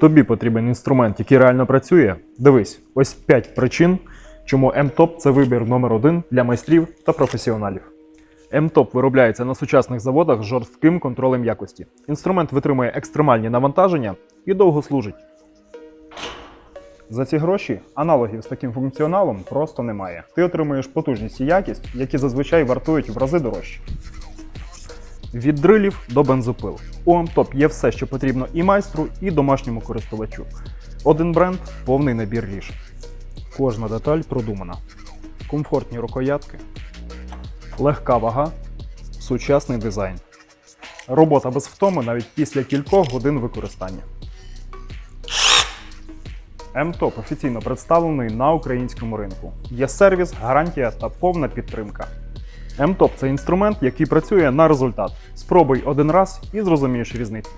Тобі потрібен інструмент, який реально працює. Дивись, ось 5 причин, чому M-Top – це вибір номер один для майстрів та професіоналів. M-Top виробляється на сучасних заводах з жорстким контролем якості. Інструмент витримує екстремальні навантаження і довго служить. За ці гроші аналогів з таким функціоналом просто немає. Ти отримуєш потужність і якість, які зазвичай вартують в рази дорожче. Від дрилів до бензопил. У Amtop є все, що потрібно і майстру, і домашньому користувачу. Один бренд повний набір рішень. Кожна деталь продумана. Комфортні рукоятки, легка вага, сучасний дизайн. Робота без втоми навіть після кількох годин використання. МТОП офіційно представлений на українському ринку. Є сервіс, гарантія та повна підтримка. МТОП це інструмент, який працює на результат. Спробуй один раз і зрозумієш різницю.